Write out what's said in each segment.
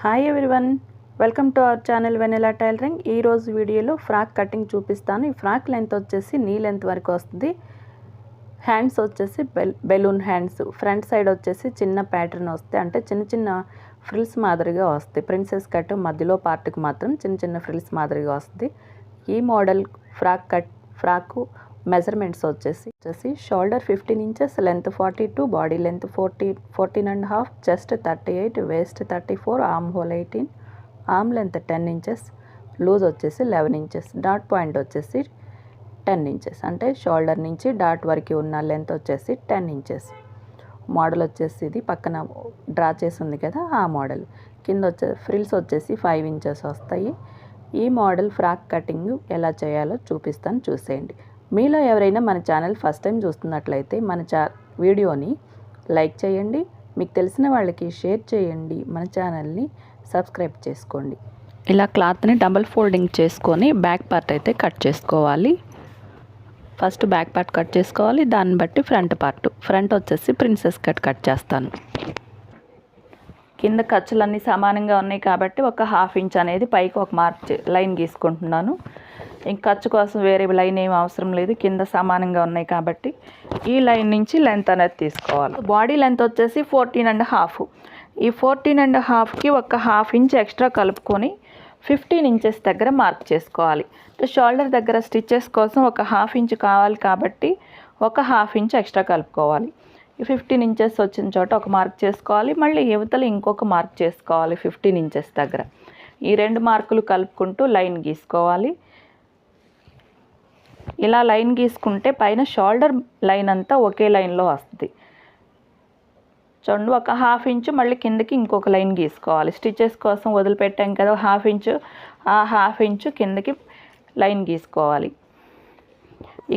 Hi everyone welcome to our channel Vennela tailoring ఈరోజు వీడియోలో frock cutting చూపిస్తాను. ఈ ఫ్రాక్ లెంత్ వచ్చేసి నీ లెంత్ వరకు వస్తుంది. హ్యాండ్స్ వచ్చేసి bell balloon hands front side వచ్చేసి చిన్న ప్యాటర్న్ వస్తాయి. అంటే చిన్న చిన్న ఫ్రిల్స్ మాదిరిగా వస్తాయి. ప్రిన్సెస్ కట్ మధ్యలో పార్ట్కి మాత్రం చిన్న చిన్న ఫ్రిల్స్ మాదిరిగా వస్తుంది. ఈ model frock cut frock measurements వచ్చేసి వచ్చేసి shoulder fifteen inches length forty two body length forty fourteen and half chest thirty eight waist thirty four armhole eighteen arm length ten inches loose వచ్చేసి eleven inches dot point వచ్చేసి ten inches అంటే shoulder నుంచి dot వరకు ఉన్న length వచ్చేసి ten inches. Model వచ్చేసి ఇది పక్కన డ్రా చేసి ఉంది కదా ఆ మోడల్. కింద వచ్చే ఫ్రిల్స్ వచ్చేసి ఫైవ్ ఇంచెస్ వస్తాయి. ఈ మోడల్ ఫ్రాక్ కటింగ్ ఎలా చేయాలో చూపిస్తాను చూసేయండి. మీలో ఎవరైనా మన ఛానల్ ఫస్ట్ టైం చూస్తున్నట్లయితే మన చా వీడియోని లైక్ చేయండి. మీకు తెలిసిన వాళ్ళకి షేర్ చేయండి. మన ఛానల్ని సబ్స్క్రైబ్ చేసుకోండి. ఇలా క్లాత్ని డబల్ ఫోల్డింగ్ చేసుకొని బ్యాక్ పార్ట్ అయితే కట్ చేసుకోవాలి. ఫస్ట్ బ్యాక్ పార్ట్ కట్ చేసుకోవాలి. దాన్ని బట్టి ఫ్రంట్ పార్ట్. ఫ్రంట్ వచ్చేసి ప్రిన్సెస్ కట్ కట్ చేస్తాను. కింద ఖర్చులన్నీ సమానంగా ఉన్నాయి కాబట్టి ఒక హాఫ్ ఇంచ్ అనేది పైకి ఒక మార్క్ చే- లైన్ గీసుకుంటున్నాను. ఇంక ఖర్చు కోసం వేరే లైన్ ఏం అవసరం లేదు. కింద సమానంగా ఉన్నాయి కాబట్టి ఈ లైన్ నుంచి లెంత్ అనేది తీసుకోవాలి. బాడీ లెంత్ వచ్చేసి ఫోర్టీన్ అండ్ హాఫ్. ఈ ఫోర్టీన్ అండ్ హాఫ్కి ఒక హాఫ్ ఇంచ్ ఎక్స్ట్రా కలుపుకొని ఫిఫ్టీన్ ఇంచెస్ దగ్గర మార్క్ చేసుకోవాలి. షోల్డర్ దగ్గర స్టిచ్చెస్ కోసం ఒక హాఫ్ ఇంచ్ కావాలి కాబట్టి ఒక హాఫ్ ఇంచ్ ఎక్స్ట్రా కలుపుకోవాలి. ఈ ఫిఫ్టీన్ ఇంచెస్ వచ్చిన చోట ఒక మార్క్ చేసుకోవాలి. మళ్ళీ యువతలు ఇంకొక మార్క్ చేసుకోవాలి ఫిఫ్టీన్ ఇంచెస్ దగ్గర. ఈ రెండు మార్కులు కలుపుకుంటూ లైన్ గీసుకోవాలి. ఇలా లైన్ గీసుకుంటే పైన షోల్డర్ లైన్ అంతా ఒకే లైన్లో వస్తుంది. చూడండి ఒక హాఫ్ ఇంచు మళ్ళీ కిందకి ఇంకొక లైన్ గీసుకోవాలి. స్టిచెస్ కోసం వదిలిపెట్టాం కదా హాఫ్ ఇంచు. ఆ హాఫ్ ఇంచు కిందకి లైన్ గీసుకోవాలి.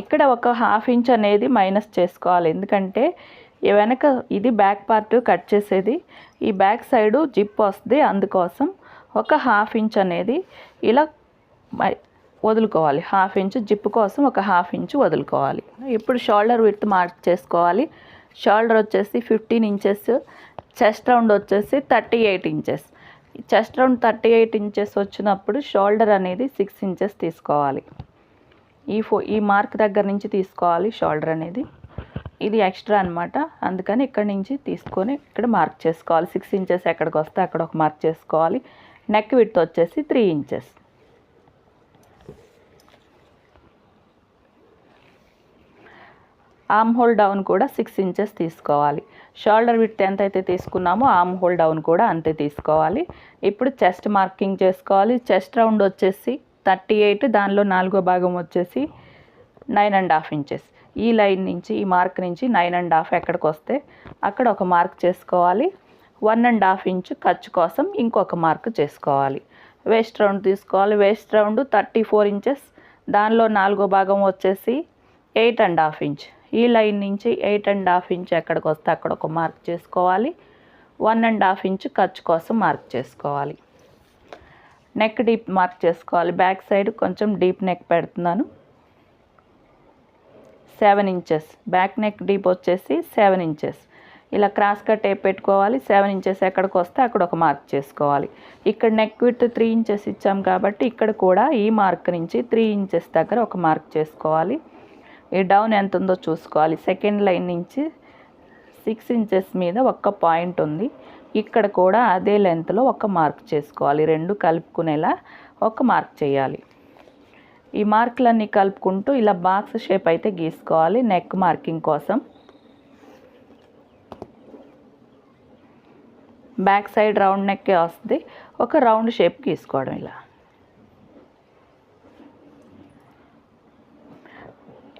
ఇక్కడ ఒక హాఫ్ ఇంచ్ అనేది మైనస్ చేసుకోవాలి. ఎందుకంటే వెనక ఇది బ్యాక్ పార్ట్ కట్ చేసేది. ఈ బ్యాక్ సైడు జిప్ వస్తుంది. అందుకోసం ఒక హాఫ్ ఇంచ్ అనేది ఇలా వదులుకోవాలి. హాఫ్ ఇంచ్ జిప్ కోసం ఒక హాఫ్ ఇంచ్ వదులుకోవాలి. ఇప్పుడు షోల్డర్ విత్ మార్క్ చేసుకోవాలి. షోల్డర్ వచ్చేసి ఫిఫ్టీన్ ఇంచెస్ చెస్ట్ రౌండ్ వచ్చేసి thirty eight inches. Chest round thirty eight inches వచ్చినప్పుడు షోల్డర్ అనేది సిక్స్ ఇంచెస్ తీసుకోవాలి. ఈ ఫో ఈ మార్క్ దగ్గర నుంచి తీసుకోవాలి షోల్డర్ అనేది. ఇది ఎక్స్ట్రా అనమాట అందుకని ఇక్కడ నుంచి తీసుకొని ఇక్కడ మార్క్ చేసుకోవాలి. సిక్స్ ఇంచెస్ ఎక్కడికి వస్తే అక్కడ ఒక మార్క్ చేసుకోవాలి. నెక్ విత్ వచ్చేసి three inches. Arm hole down కూడా సిక్స్ ఇంచెస్ తీసుకోవాలి. షోల్డర్ విత్ ఎంత అయితే తీసుకున్నామో ఆమ్ హోల్ డౌన్ కూడా అంతే తీసుకోవాలి. ఇప్పుడు చెస్ట్ మార్కింగ్ చేసుకోవాలి. చెస్ట్ రౌండ్ వచ్చేసి థర్టీ ఎయిట్ దానిలో నాలుగో భాగం వచ్చేసి నైన్ అండ్ హాఫ్ ఇంచెస్ ఈ లైన్ నుంచి ఈ మార్క్ నుంచి నైన్ అండ్ హాఫ్ ఎక్కడికి వస్తే అక్కడ ఒక మార్క్ చేసుకోవాలి. వన్ అండ్ హాఫ్ ఇంచ్ ఖర్చు కోసం ఇంకొక మార్క్ చేసుకోవాలి. వేస్ట్ రౌండ్ తీసుకోవాలి. Waist round thirty four inches దానిలో నాలుగో భాగం వచ్చేసి ఎయిట్ అండ్ హాఫ్ ఇంచ్ ఈ లైన్ నుంచి ఎయిట్ అండ్ హాఫ్ ఇంచ్ ఎక్కడికి వస్తే అక్కడ ఒక మార్క్ చేసుకోవాలి. వన్ అండ్ హాఫ్ ఇంచ్ ఖర్చు కోసం మార్క్ చేసుకోవాలి. నెక్ డీప్ మార్క్ చేసుకోవాలి. బ్యాక్ సైడ్ కొంచెం డీప్ నెక్ పెడుతున్నాను. Seven inches. Back neck deep వచ్చేసి సెవెన్ ఇంచెస్. ఇలా క్రాస్గా టేప్ పెట్టుకోవాలి. సెవెన్ ఇంచెస్ ఎక్కడికి వస్తే అక్కడ ఒక మార్క్ చేసుకోవాలి. ఇక్కడ నెక్ విత్ త్రీ ఇంచెస్ ఇచ్చాం కాబట్టి ఇక్కడ కూడా ఈ మార్క్ నుంచి త్రీ ఇంచెస్ దగ్గర ఒక మార్క్ చేసుకోవాలి. ఈ డౌన్ ఎంత ఉందో చూసుకోవాలి. సెకండ్ లైన్ నుంచి సిక్స్ ఇంచెస్ మీద ఒక్క పాయింట్ ఉంది. ఇక్కడ కూడా అదే లెంత్లో ఒక మార్క్ చేసుకోవాలి. రెండు కలుపుకునేలా ఒక మార్క్ చేయాలి. ఈ మార్కులన్నీ కలుపుకుంటూ ఇలా బాక్స్ షేప్ అయితే గీసుకోవాలి నెక్ మార్కింగ్ కోసం. బ్యాక్ సైడ్ రౌండ్ నెక్కే వస్తుంది. ఒక రౌండ్ షేప్ గీసుకోవడం ఇలా.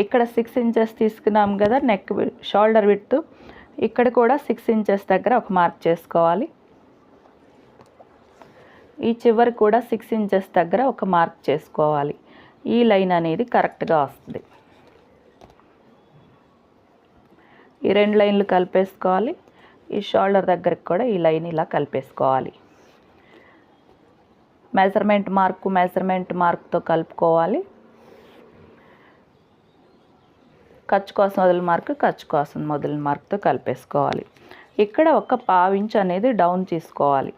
ఇక్కడ సిక్స్ ఇంచెస్ తీసుకున్నాం కదా నెక్ షోల్డర్ విత్తు ఇక్కడ కూడా సిక్స్ ఇంచెస్ దగ్గర ఒక మార్క్ చేసుకోవాలి. ఈ చివరి కూడా సిక్స్ ఇంచెస్ దగ్గర ఒక మార్క్ చేసుకోవాలి. ఈ లైన్ అనేది కరెక్ట్గా వస్తుంది. ఈ రెండు లైన్లు కలిపేసుకోవాలి. ఈ షోల్డర్ దగ్గరికి కూడా ఈ లైన్ ఇలా కలిపేసుకోవాలి. మెజర్మెంట్ మార్కు మెజర్మెంట్ మార్క్తో కలుపుకోవాలి. ఖర్చు కోసం వదిలిన మార్క్ ఖర్చు కోసం వదిలిన మార్క్తో కలిపేసుకోవాలి. ఇక్కడ ఒక పావించ్ అనేది డౌన్ తీసుకోవాలి.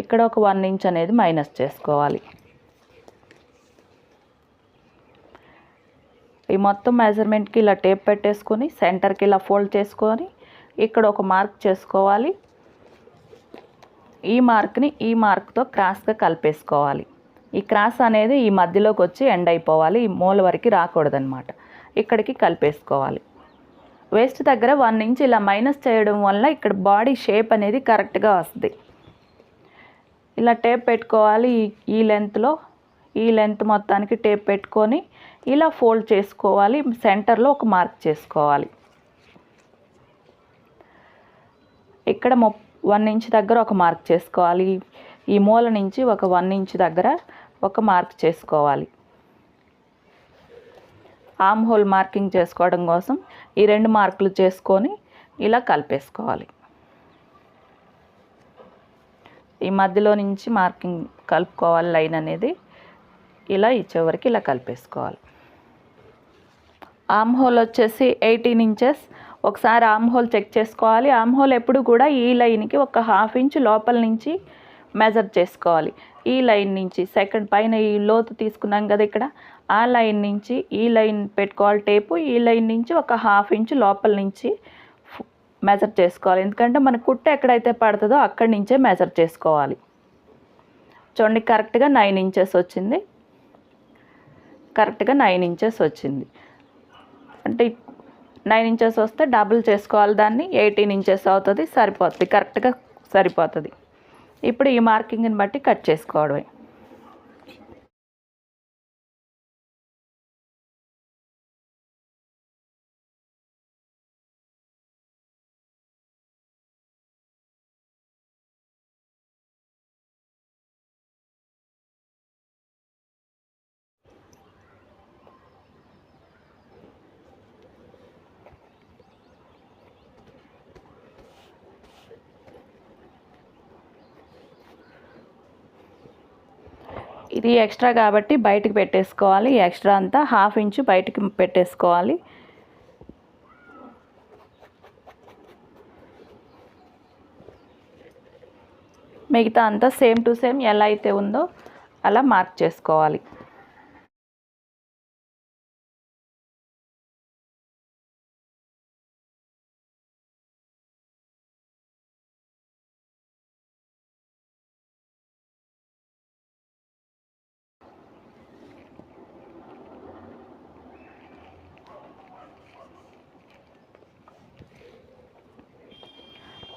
ఇక్కడ ఒక వన్ ఇంచ్ అనేది మైనస్ చేసుకోవాలి. ఈ మొత్తం మెజర్మెంట్కి ఇలా టేప్ పెట్టేసుకొని సెంటర్కి ఇలా ఫోల్డ్ చేసుకొని ఇక్కడ ఒక మార్క్ చేసుకోవాలి. ఈ మార్క్ని ఈ మార్క్తో క్రాస్గా కలిపేసుకోవాలి. ఈ క్రాస్ అనేది ఈ మధ్యలోకి వచ్చి ఎండ్ అయిపోవాలి. ఈ మూల వరకు రాకూడదనమాట ఇక్కడికి కలిపేసుకోవాలి. వేస్ట్ దగ్గర వన్ ఇంచ్ ఇలా మైనస్ చేయడం వల్ల ఇక్కడ బాడీ షేప్ అనేది కరెక్ట్గా వస్తుంది. ఇలా టేప్ పెట్టుకోవాలి ఈ- ఈ లెంత్లో ఈ లెంత్ మొత్తానికి టేప్ పెట్టుకొని ఇలా ఫోల్డ్ చేసుకోవాలి. సెంటర్లో ఒక మార్క్ చేసుకోవాలి. ఇక్కడ మొ వన్ ఇంచ్ దగ్గర ఒక మార్క్ చేసుకోవాలి. ఈ మూల నుంచి ఒక వన్ ఇంచ్ దగ్గర ఒక మార్క్ చేసుకోవాలి. ఆమ్ హోల్ మార్కింగ్ చేసుకోవడం కోసం ఈ రెండు మార్కులు చేసుకొని ఇలా కలిపేసుకోవాలి. ఈ మధ్యలో నుంచి మార్కింగ్ కలుపుకోవాలి లైన్ అనేది. ఇలా ఈ చివరికి ఇలా కలిపేసుకోవాలి. ఆమ్ హోల్ వచ్చేసి ఎయిటీన్ ఇంచెస్. ఒకసారి ఆమ్ హోల్ చెక్ చేసుకోవాలి. ఆమ్ హోల్ ఎప్పుడు కూడా ఈ లైన్కి ఒక హాఫ్ ఇంచ్ లోపల నుంచి మెజర్ చేసుకోవాలి. ఈ లైన్ నుంచి సెకండ్ పైన ఈ లోతు తీసుకున్నాం కదా ఇక్కడ. ఆ లైన్ నుంచి ఈ లైన్ పెట్టుకోవాలి టేపు. ఈ లైన్ నుంచి ఒక హాఫ్ ఇంచ్ లోపల నుంచి మెజర్ చేసుకోవాలి. ఎందుకంటే మన కుట్ట ఎక్కడైతే పడుతుందో అక్కడి నుంచే మెజర్ చేసుకోవాలి. చూడండి కరెక్ట్గా నైన్ ఇంచెస్ వచ్చింది. కరెక్ట్గా నైన్ ఇంచెస్ వచ్చింది. అంటే నైన్ ఇంచెస్ వస్తే డబుల్ చేసుకోవాలి దాన్ని ఎయిటీన్ ఇంచెస్ అవుతుంది సరిపోతుంది కరెక్ట్గా సరిపోతుంది. ఇప్పుడు ఈ మార్కింగ్ని బట్టి కట్ చేసుకోవడమే. ఇది ఎక్స్ట్రా కాబట్టి బయటకు పెట్టేసుకోవాలి. ఎక్స్ట్రా అంతా హాఫ్ ఇంచు బయటకు పెట్టేసుకోవాలి. మిగతా అంతా సేమ్ టు సేమ్ ఎలా అయితే ఉందో అలా మార్క్ చేసుకోవాలి.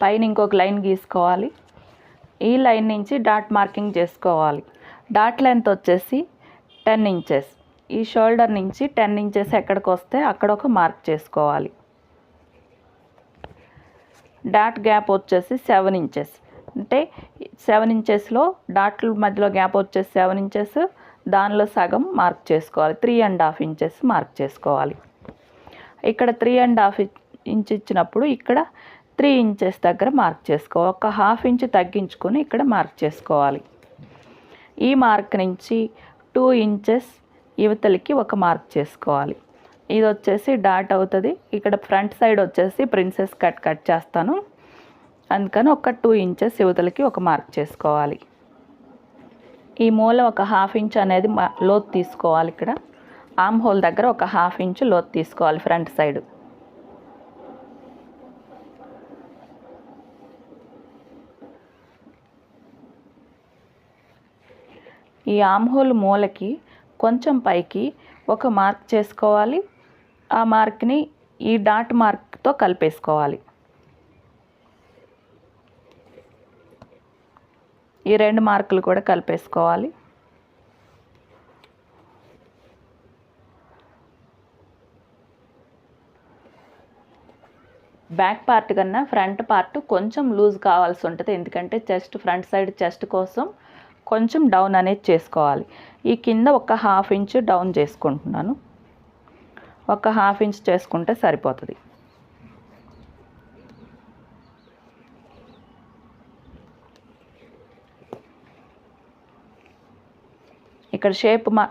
పైన ఇంకొక లైన్ గీసుకోవాలి. ఈ లైన్ నుంచి డాట్ మార్కింగ్ చేసుకోవాలి. డాట్ లెంత్ వచ్చేసి టెన్ ఇంచెస్. ఈ షోల్డర్ నుంచి టెన్ ఇంచెస్ ఎక్కడికి వస్తే అక్కడ ఒక మార్క్ చేసుకోవాలి. డాట్ గ్యాప్ వచ్చేసి సెవెన్ ఇంచెస్. అంటే సెవెన్ ఇంచెస్లో డాట్ల మధ్యలో గ్యాప్ వచ్చేసి సెవెన్ ఇంచెస్. దానిలో సగం మార్క్ చేసుకోవాలి. Three and half inches mark చేసుకోవాలి. ఇక్కడ త్రీ అండ్ హాఫ్ ఇంచ్ ఇచ్చినప్పుడు ఇక్కడ త్రీ ఇంచెస్ దగ్గర మార్క్ చేసుకోవాలి ఒక హాఫ్ ఇంచ్ తగ్గించుకొని ఇక్కడ మార్క్ చేసుకోవాలి. ఈ మార్క్ నుంచి టూ ఇంచెస్ యువతలకి ఒక మార్క్ చేసుకోవాలి. ఇది వచ్చేసి డాట్ అవుతుంది. ఇక్కడ ఫ్రంట్ సైడ్ వచ్చేసి ప్రిన్సెస్ కట్ కట్ చేస్తాను. అందుకని ఒక టూ ఇంచెస్ యువతలకి ఒక మార్క్ చేసుకోవాలి. ఈ మూల ఒక హాఫ్ ఇంచ్ అనేది మా- లోతు తీసుకోవాలి ఇక్కడ. ఆమ్ హోల్ దగ్గర ఒక హాఫ్ ఇంచ్ లోతు తీసుకోవాలి ఫ్రంట్ సైడ్. ఈ ఆమ్హోల్ మూలకి కొంచెం పైకి ఒక మార్క్ చేసుకోవాలి. ఆ మార్క్ని ఈ డాట్ మార్క్తో కలిపేసుకోవాలి. ఈ రెండు మార్కులు కూడా కలిపేసుకోవాలి. బ్యాక్ పార్ట్ కన్నా ఫ్రంట్ పార్ట్ కొంచెం లూజ్ కావాల్సి ఉంటుంది. ఎందుకంటే చెస్ట్ ఫ్రంట్ సైడ్ చెస్ట్ కోసం కొంచెం డౌన్ అనేది చేసుకోవాలి. ఈ కింద ఒక హాఫ్ ఇంచ్ డౌన్ చేసుకుంటున్నాను. ఒక హాఫ్ ఇంచ్ చేసుకుంటే సరిపోతుంది. ఇక్కడ షేప్ మా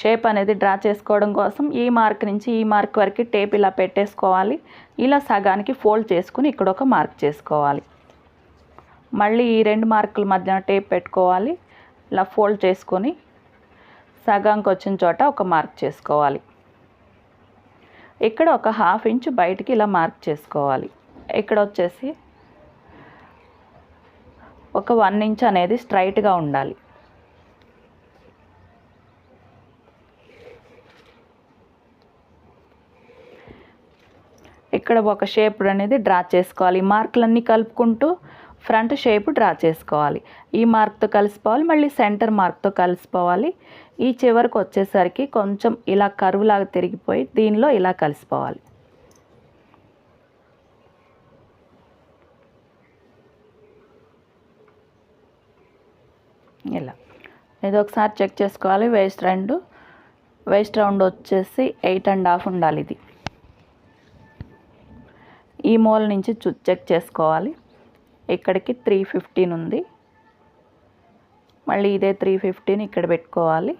షేప్ అనేది డ్రా చేసుకోవడం కోసం ఈ మార్క్ నుంచి ఈ మార్క్ వరకు టేప్ ఇలా పెట్టేసుకోవాలి. ఇలా సగానికి ఫోల్డ్ చేసుకుని ఇక్కడ ఒక మార్క్ చేసుకోవాలి. మళ్ళీ ఈ రెండు మార్కుల మధ్యన టేప్ పెట్టుకోవాలి. ఇలా ఫోల్డ్ చేసుకొని సగంకి వచ్చిన చోట ఒక మార్క్ చేసుకోవాలి. ఇక్కడ ఒక హాఫ్ ఇంచ్ బయటికి ఇలా మార్క్ చేసుకోవాలి. ఇక్కడ వచ్చేసి ఒక వన్ ఇంచ్ అనేది స్ట్రైట్గా ఉండాలి. ఇక్కడ ఒక షేప్ అనేది డ్రా చేసుకోవాలి. మార్కులన్నీ కలుపుకుంటూ ఫ్రంట్ షేప్ డ్రా చేసుకోవాలి. ఈ మార్క్తో కలిసిపోవాలి మళ్ళీ సెంటర్ మార్క్తో కలిసిపోవాలి. ఈ చివరికి వచ్చేసరికి కొంచెం ఇలా కరువులాగా తిరిగిపోయి దీనిలో ఇలా కలిసిపోవాలి. ఇలా. ఇది ఒకసారి చెక్ చేసుకోవాలి. వేస్ట్ రెండు. వేస్ట్ రౌండ్ వచ్చేసి ఎయిట్ అండ్ హాఫ్ ఉండాలి ఇది. ఈ మూల నుంచి చెక్ చేసుకోవాలి. ఇక్కడికి త్రీ ఫిఫ్టీన్ ఉంది. మళ్ళీ ఇదే త్రీ ఫిఫ్టీన్ ఇక్కడ పెట్టుకోవాలి.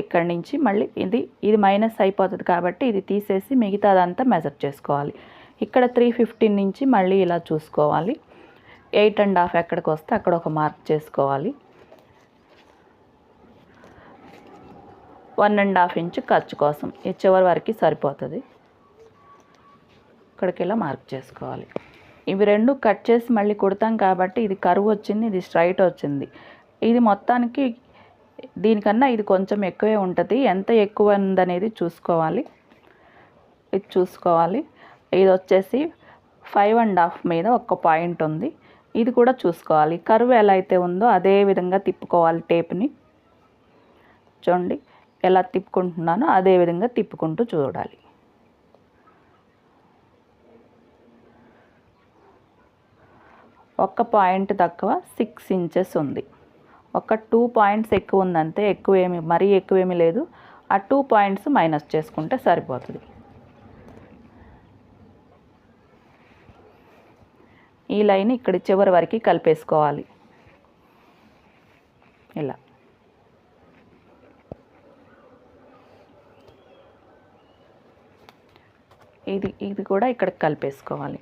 ఇక్కడి నుంచి మళ్ళీ ఇది ఇది మైనస్ అయిపోతుంది కాబట్టి ఇది తీసేసి మిగతాదంతా మెజర్ చేసుకోవాలి. ఇక్కడ త్రీ ఫిఫ్టీన్ నుంచి మళ్ళీ ఇలా చూసుకోవాలి. ఎయిట్ అండ్ హాఫ్ ఎక్కడికి వస్తే అక్కడ ఒక మార్క్ చేసుకోవాలి. వన్ అండ్ హాఫ్ ఇంచ్ ఖర్చు కోసం. ఈ చివరి వరకు సరిపోతుంది. ఇక్కడికి ఇలా మార్క్ చేసుకోవాలి. ఇవి రెండు కట్ చేసి మళ్ళీ కుడతాం కాబట్టి ఇది కరువు వచ్చింది ఇది స్ట్రైట్ వచ్చింది. ఇది మొత్తానికి దీనికన్నా ఇది కొంచెం ఎక్కువే ఉంటుంది. ఎంత ఎక్కువ ఉందనేది చూసుకోవాలి. ఇది చూసుకోవాలి. ఇది వచ్చేసి ఫైవ్ అండ్ హాఫ్ మీద ఒక పాయింట్ ఉంది. ఇది కూడా చూసుకోవాలి. కరువు ఎలా అయితే ఉందో అదే విధంగా తిప్పుకోవాలి టేప్ని. చూడండి ఎలా తిప్పుకుంటున్నానో అదే విధంగా తిప్పుకుంటూ చూడాలి. ఒక్క పాయింట్ తక్కువ సిక్స్ ఇంచెస్ ఉంది. ఒక టూ పాయింట్స్ ఎక్కువ ఉందంతే ఎక్కువ ఏమి మరీ ఎక్కువ ఏమీ లేదు. ఆ టూ పాయింట్స్ మైనస్ చేసుకుంటే సరిపోతుంది. ఈ లైన్ ఇక్కడ చివరి వరకు కలిపేసుకోవాలి. ఇలా. ఇది ఇది కూడా ఇక్కడ కలిపేసుకోవాలి.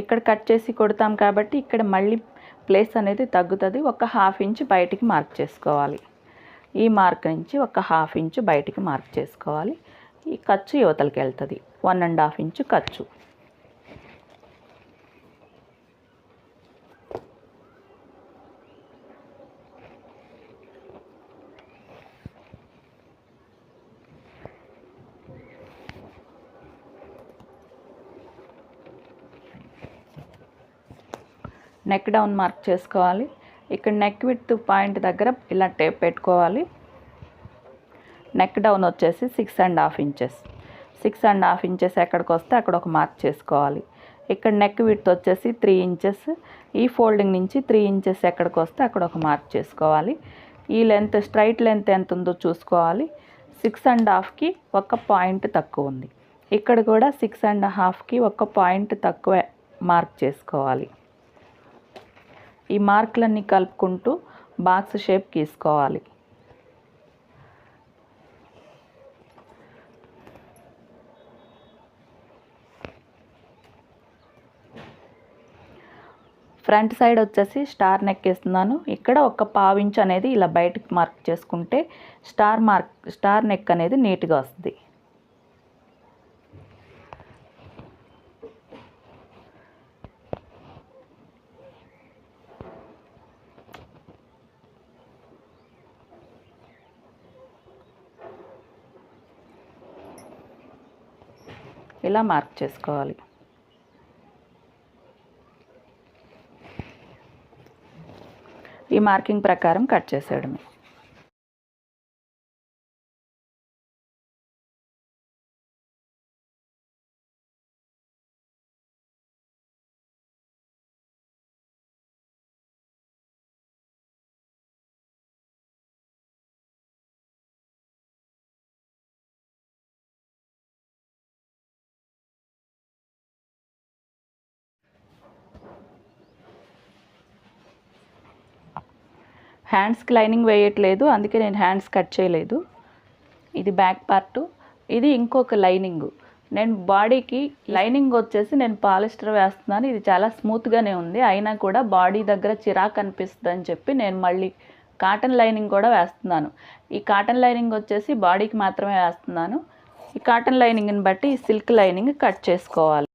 ఇక్కడ కట్ చేసి కొడతాం కాబట్టి ఇక్కడ మళ్ళీ ప్లేస్ అనేది తగ్గుతుంది. ఒక హాఫ్ ఇంచ్ బయటికి మార్క్ చేసుకోవాలి. ఈ మార్క్ నుంచి ఒక హాఫ్ ఇంచ్ బయటికి మార్క్ చేసుకోవాలి. ఈ ఖర్చు యువతలకి వెళ్తుంది. వన్ అండ్ హాఫ్ ఇంచు ఖర్చు. నెక్ డౌన్ మార్క్ చేసుకోవాలి. ఇక్కడ నెక్ విత్ పాయింట్ దగ్గర ఇలా టేప్ పెట్టుకోవాలి. నెక్ డౌన్ వచ్చేసి six and half inches six and half inches ఎక్కడికి వస్తే అక్కడ ఒక మార్క్ చేసుకోవాలి. ఇక్కడ నెక్ విత్ వచ్చేసి త్రీ ఇంచెస్ ఈ ఫోల్డింగ్ నుంచి త్రీ ఇంచెస్ ఎక్కడికి వస్తే అక్కడ ఒక మార్క్ చేసుకోవాలి. ఈ లెంత్ స్ట్రైట్ లెంత్ ఎంత ఉందో చూసుకోవాలి. సిక్స్ అండ్ హాఫ్కి ఒక పాయింట్ తక్కువ ఉంది. ఇక్కడ కూడా సిక్స్ అండ్ హాఫ్కి ఒక పాయింట్ తక్కువ మార్క్ చేసుకోవాలి. ఈ మార్కులన్నీ కలుపుకుంటూ బాక్స్ షేప్ గీసుకోవాలి. ఫ్రంట్ సైడ్ వచ్చేసి స్టార్ నెక్ వేస్తున్నాను ఇక్కడ ఒక పావించ్ అనేది ఇలా బయటకు మార్క్ చేసుకుంటే స్టార్ మార్క్ స్టార్ నెక్ అనేది నీట్గా వస్తుంది. ఇలా మార్క్ చేసుకోవాలి. ఈ మార్కింగ్ ప్రకారం కట్ చేసేయడమే. హ్యాండ్స్కి లైనింగ్ వేయట్లేదు అందుకే నేను హ్యాండ్స్ కట్ చేయలేదు. ఇది బ్యాక్ పార్ట్. ఇది ఇంకొక లైనింగ్. నేను బాడీకి లైనింగ్ వచ్చేసి నేను పాలిస్టర్ వేస్తున్నాను. ఇది చాలా స్మూత్గానే ఉంది. అయినా కూడా బాడీ దగ్గర చిరాకు అనిపిస్తుంది అని చెప్పి నేను మళ్ళీ కాటన్ లైనింగ్ కూడా వేస్తున్నాను. ఈ కాటన్ లైనింగ్ వచ్చేసి బాడీకి మాత్రమే వేస్తున్నాను. ఈ కాటన్ లైనింగ్ని బట్టి ఈ సిల్క్ లైనింగ్ కట్ చేసుకోవాలి.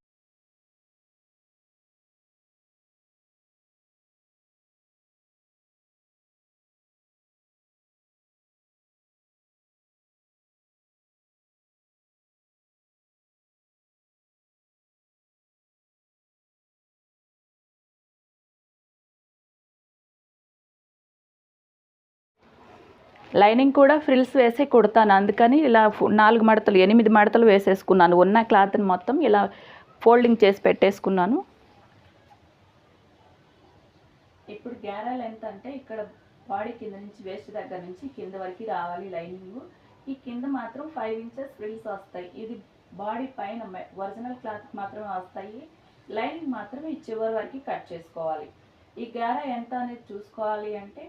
లైనింగ్ కూడా ఫ్రిల్స్ వేసి కుడతాను. అందుకని ఇలా నాలుగు మడతలు ఎనిమిది మడతలు వేసేసుకున్నాను. ఉన్న క్లాత్ని మొత్తం ఇలా ఫోల్డింగ్ చేసి పెట్టేసుకున్నాను. ఇప్పుడు గ్యారా లెంత్ అంటే ఇక్కడ బాడీ కింద నుంచి వేస్ట్ దగ్గర నుంచి కింద వరకు రావాలి లైనింగ్. ఈ కింద మాత్రం ఫైవ్ ఇంచెస్ ఫ్రిల్స్ వస్తాయి. ఇది బాడీ పైన ఒరిజినల్ క్లాత్ మాత్రమే వస్తాయి. లైనింగ్ మాత్రం ఈ చివరి వరకు కట్ చేసుకోవాలి. ఈ గ్యారా ఎంత అనేది చూసుకోవాలి అంటే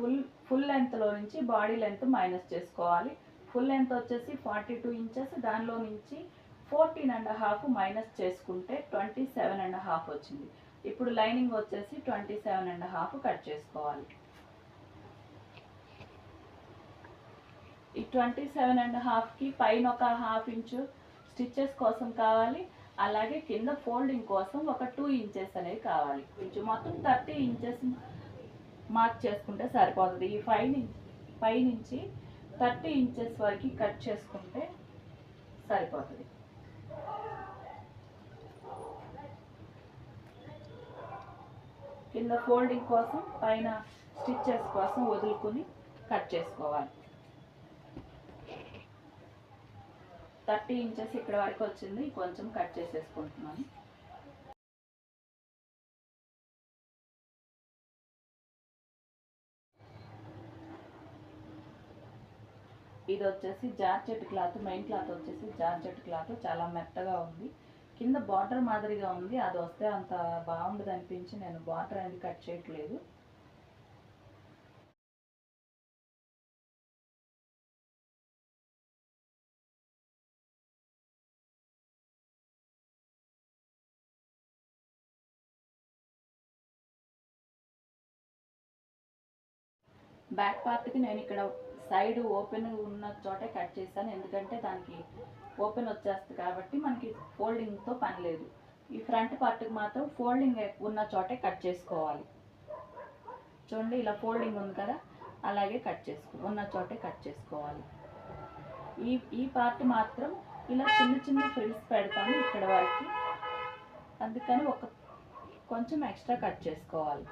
ఫుల్ ఫుల్ లెంత్లో నుంచి బాడీ లెంత్ మైనస్ చేసుకోవాలి. ఫుల్ లెంత్ వచ్చేసి ఫార్టీ టూ ఇంచెస్ దానిలో నుంచి ఫోర్టీన్ అండ్ హాఫ్ మైనస్ చేసుకుంటే ట్వంటీ సెవెన్ అండ్ హాఫ్ వచ్చింది. ఇప్పుడు లైనింగ్ వచ్చేసి twenty seven and half cut చేసుకోవాలి. ఈ ట్వంటీ సెవెన్ అండ్ హాఫ్కి పైన ఒక హాఫ్ ఇంచు స్టిచ్చెస్ కోసం కావాలి. అలాగే కింద ఫోల్డింగ్ కోసం ఒక టూ ఇంచెస్ అనేది కావాలి. ఇంచు మొత్తం థర్టీ ఇంచెస్ మార్క్ చేసుకుంటే సరిపోతుంది. ఈ ఫైవ్ నుంచి పై నుంచి థర్టీ ఇంచెస్ వరకు కట్ చేసుకుంటే సరిపోతుంది. కింద ఫోల్డింగ్ కోసం పైన స్టిచ్చెస్ కోసం వదులుకొని కట్ చేసుకోవాలి. థర్టీ ఇంచెస్ ఇక్కడ వరకు వచ్చింది కొంచెం కట్ చేసేసుకుంటున్నాను. ఇది వచ్చేసి జార్జెట్ క్లాత్ మెయిన్ క్లాత్ వచ్చేసి జార్జెట్ క్లాత్. చాలా మెత్తగా ఉంది. కింద బార్డర్ మాదిరిగా ఉంది. అది వస్తే అంత బాగుండదు అనిపించి నేను బార్డర్ అనేది కట్ చేయట్లేదు. బ్యాక్ పార్ట్కి నేను ఇక్కడ సైడ్ ఓపెన్ ఉన్న చోటే కట్ చేశాను. ఎందుకంటే దానికి ఓపెన్ వచ్చేస్తుంది కాబట్టి మనకి ఫోల్డింగ్తో పని లేదు. ఈ ఫ్రంట్ పార్ట్కి మాత్రం ఫోల్డింగ్ ఉన్న చోటే కట్ చేసుకోవాలి. చూడండి ఇలా ఫోల్డింగ్ ఉంది కదా అలాగే కట్ చేసుకో ఉన్న చోటే కట్ చేసుకోవాలి. ఈ ఈ పార్ట్ మాత్రం ఇలా చిన్న చిన్న ఫ్రిల్స్ పెడతాను ఇక్కడ వరకు. అందుకని ఒక కొంచెం ఎక్స్ట్రా కట్ చేసుకోవాలి.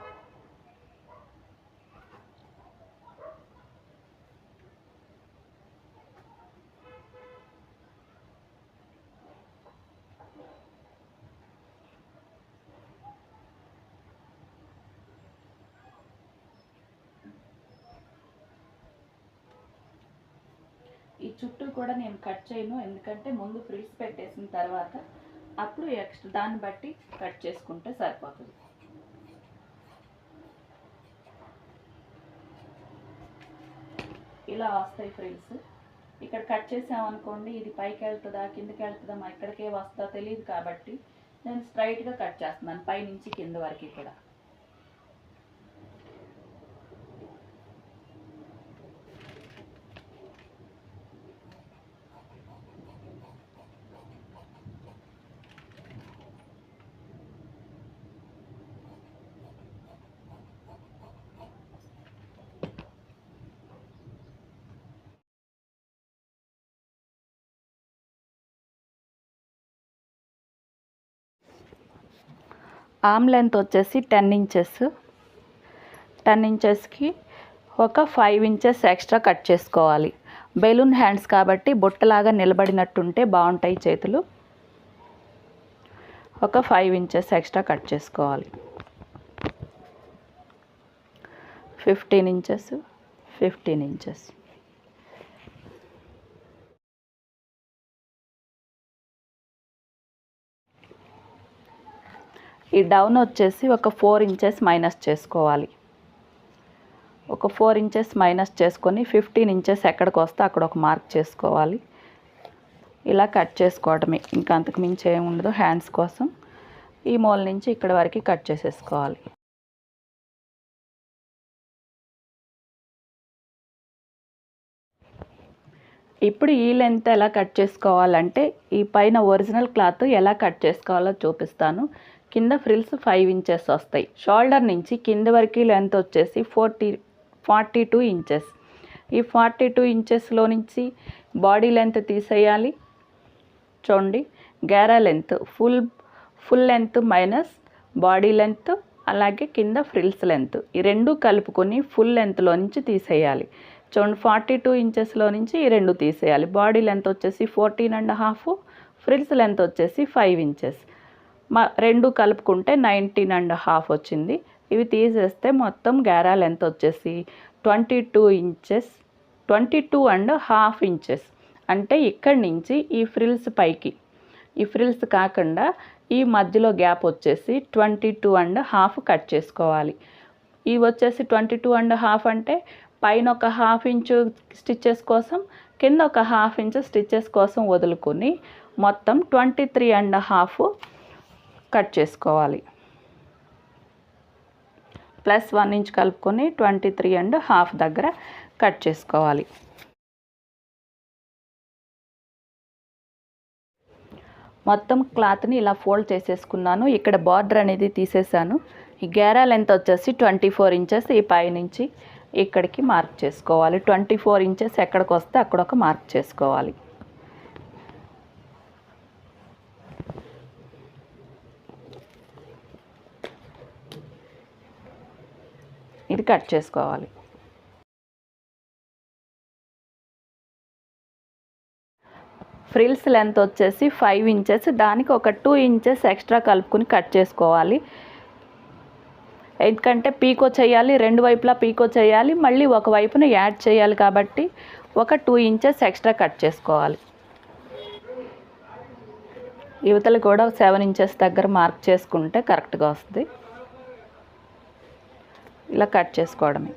చుట్టూ కూడా నేను కట్ చేయను. ఎందుకంటే ముందు ఫ్రిల్స్ పెట్టేసిన తర్వాత అప్పుడు ఎక్స్ట్రా దాన్ని బట్టి కట్ చేసుకుంటే సరిపోతుంది. ఇలా వస్తాయి ఫ్రిల్స్. ఇక్కడ కట్ చేసామనుకోండి ఇది పైకి వెళ్తుందా కిందకి వెళ్తుందా మా ఎక్కడికే వస్తుందా తెలియదు కాబట్టి నేను స్ట్రైట్గా కట్ చేస్తున్నాను పైనుంచి కింద వరకు కూడా ఆమ్ లెంత్ వచ్చేసి టెన్ ఇంచెస్. టెన్ ఇంచెస్కి ఒక ఫైవ్ ఇంచెస్ ఎక్స్ట్రా కట్ చేసుకోవాలి. బెలూన్ హ్యాండ్స్ కాబట్టి బుట్టలాగా నిలబడినట్టుంటే బాగుంటాయి చేతులు. ఒక ఫైవ్ ఇంచెస్ ఎక్స్ట్రా కట్ చేసుకోవాలి. Fifteen inches fifteen inches. ఈ డౌన్ వచ్చేసి ఒక ఫోర్ ఇంచెస్ మైనస్ చేసుకోవాలి. ఒక ఫోర్ ఇంచెస్ మైనస్ చేసుకొని ఫిఫ్టీన్ ఇంచెస్ ఎక్కడికి వస్తే అక్కడ ఒక మార్క్ చేసుకోవాలి. ఇలా కట్ చేసుకోవడమే ఇంకా అంతకు మించి ఏముండదు హ్యాండ్స్ కోసం ఈ మూల నుంచి ఇక్కడ వరకు కట్ చేసేసుకోవాలి. ఇప్పుడు ఈ లెంత్ ఎలా కట్ చేసుకోవాలంటే ఈ పైన ఒరిజినల్ క్లాత్ ఎలా కట్ చేసుకోవాలో చూపిస్తాను. కింద ఫ్రిల్స్ ఫైవ్ ఇంచెస్ వస్తాయి. షోల్డర్ నుంచి కింద వరకు లెంత్ వచ్చేసి ఫోర్టీ ఫార్టీ టూ ఇంచెస్. ఈ ఫార్టీ టూ ఇంచెస్లో నుంచి బాడీ లెంత్ తీసేయాలి. చూడండి గేరా length full full length minus body length అలాగే కింద ఫ్రిల్స్ లెంత్ ఈ రెండు కలుపుకొని ఫుల్ లెంత్లో నుంచి తీసేయాలి. చూడండి ఫార్టీ టూ ఇంచెస్లో నుంచి ఈ రెండు తీసేయాలి. బాడీ లెంత్ వచ్చేసి fourteen and half frills length వచ్చేసి ఫైవ్ ఇంచెస్. మా రెండు కలుపుకుంటే నైన్టీన్ అండ్ హాఫ్ వచ్చింది. ఇవి తీసేస్తే మొత్తం గ్యారా లెంత్ వచ్చేసి? Twenty two inches twenty two and half inches. అంటే ఇక్కడి నుంచి ఈ ఫ్రిల్స్ పైకి. ఈ ఫ్రిల్స్ కాకుండా ఈ మధ్యలో గ్యాప్ వచ్చేసి twenty two and half cut చేసుకోవాలి. ఇవి వచ్చేసి ట్వంటీ టూ అండ్ హాఫ్ అంటే పైన ఒక హాఫ్ ఇంచు స్టిచ్చెస్ కోసం కింద ఒక హాఫ్ ఇంచు స్టిచ్చెస్ కోసం వదులుకొని మొత్తం twenty three and half cut చేసుకోవాలి. ప్లస్ వన్ ఇంచ్ కలుపుకొని ట్వంటీ త్రీ అండ్ హాఫ్ దగ్గర కట్ చేసుకోవాలి. మొత్తం క్లాత్ని ఇలా ఫోల్డ్ చేసేసుకున్నాను. ఇక్కడ బార్డర్ అనేది తీసేసాను. ఈ గేరా లెంత్ వచ్చేసి ట్వంటీ ఫోర్ ఇంచెస్ ఈ పై నుంచి ఇక్కడికి మార్క్ చేసుకోవాలి. ట్వంటీ ఫోర్ ఇంచెస్ ఎక్కడికి వస్తే అక్కడ ఒక మార్క్ చేసుకోవాలి. ఇది కట్ చేసుకోవాలి. ఫ్రిల్స్ లెంత్ వచ్చేసి ఫైవ్ ఇంచెస్ దానికి ఒక టూ ఇంచెస్ ఎక్స్ట్రా కలుపుకొని కట్ చేసుకోవాలి. ఎందుకంటే పీకో చేయాలి రెండు వైపులా పీకో చేయాలి మళ్ళీ ఒక వైపున యాడ్ చేయాలి కాబట్టి ఒక టూ ఇంచెస్ ఎక్స్ట్రా కట్ చేసుకోవాలి. యువతలు కూడా సెవెన్ ఇంచెస్ దగ్గర మార్క్ చేసుకుంటే కరెక్ట్గా వస్తుంది. ఇలా కట్ చేసుకోవడమే.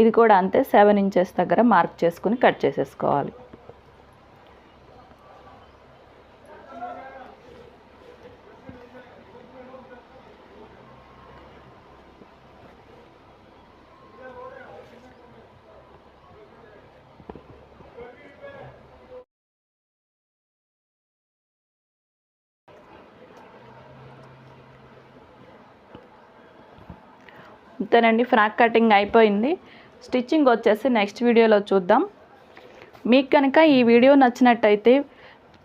ఇది కూడా అంతే సెవెన్ ఇంచెస్ దగ్గర మార్క్ చేసుకుని కట్ చేసేసుకోవాలి. చెప్తానండి ఫ్రాక్ కటింగ్ అయిపోయింది. స్టిచ్చింగ్ వచ్చేసి నెక్స్ట్ వీడియోలో చూద్దాం. మీకు కనుక ఈ వీడియో నచ్చినట్టయితే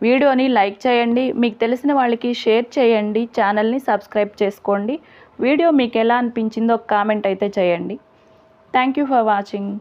వీడియోని లైక్ చేయండి మీకు తెలిసిన వాళ్ళకి షేర్ చేయండి ఛానల్ని సబ్స్క్రైబ్ చేసుకోండి. వీడియో మీకు ఎలా అనిపించిందో కామెంట్ అయితే చేయండి. Thank you for watching.